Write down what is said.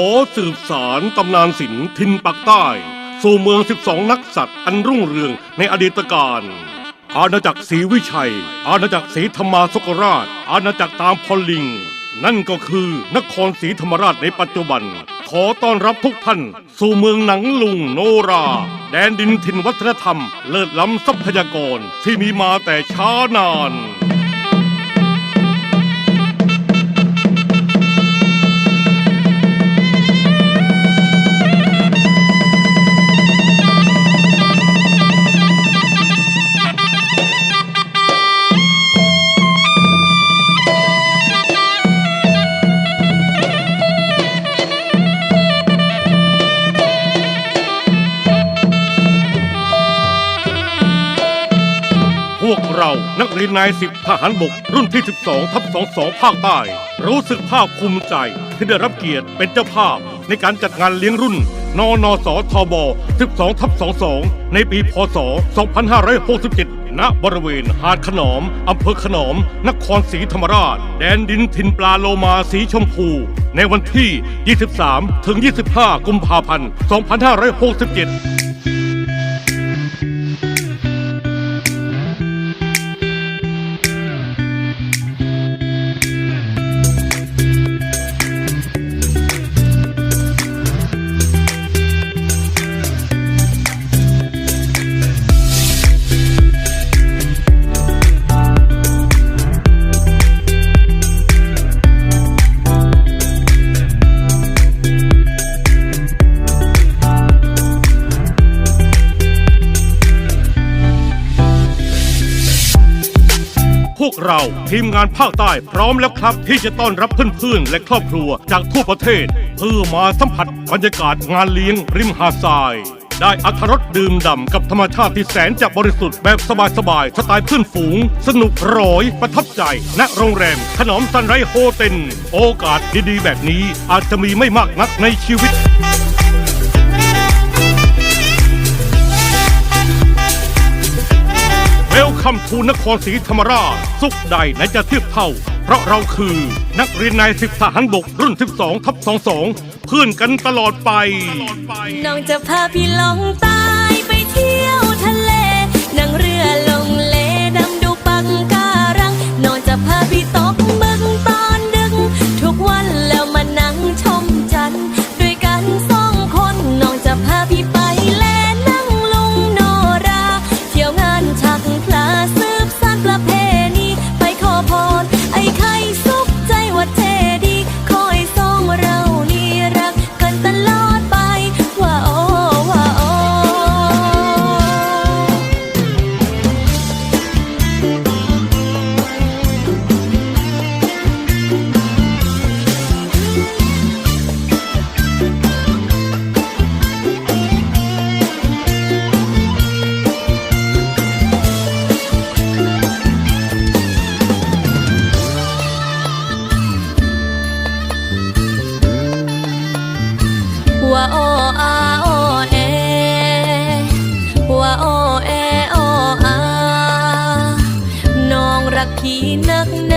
อสืบสารตำนานศิลป์ทินปักใต้ สู่เมือง 12 นักสัตว์อันรุ่งเรืองในอดีตการ อาณาจักรศรีวิชัย อาณาจักรศรีธรรมาสกราช อาณาจักรตามพอลลิง นั่นก็คือนครศรีธรรมราชในปัจจุบัน ขอต้อนรับทุกท่าน สู่เมืองหนังลุงโนรา แดนดินถิ่นวัฒนธรรม เลิศล้ำทรัพยากรที่มีมาแต่ช้านาน วกเรานักเรียนนายสิบทหารบก รุ่นที่ 12 ทับ 22 ภาคใต้ รู้สึกภาคภูมิใจที่ได้รับเกียรติเป็นเจ้าภาพ ในการจัดงานเลี้ยงรุ่น นนสทบ 12 ทับ 22 ในปี พศ 2567 ณ บริเวณหาดขนอม อำเภอขนอม นครศรีธรรมราช แดนดินถิ่นปลาโลมาสีชมพู ในวันที่ 23 ถึง 25 กุมภาพันธ์ 2567 วกเราทีมงานภาคใต้พร้อมแล้วครับ ที่จะต้อนรับเพื่อนๆและครอบครัวจากทั่วประเทศ เพื่อมาสัมผัสบรรยากาศงานเลี้ยงริมหาดทราย ได้อัธรสดื่มด่ำกับธรรมชาติที่แสนจะบริสุทธิ์แบบสบายๆสไตล์เพื่อนฝูง สนุกโรอยประทับใจ ณโรงแรมขนอมซันไรโฮเทลโอกาสดีๆ แบบนี้อาจจะมีไม่มากนักในชีวิต คัมทูนครศรีธรรมราช สุขใดไหนจะเทียบเท่า เพราะเราคือนักเรียนนายสิบทหารบกรุ่น 12ทับ22 เพื่อนกันตลอดไป น้องจะพาพี่ลงใตา ว่าโออาโอเอว่าโอเอโออาน้องรักพี่นักห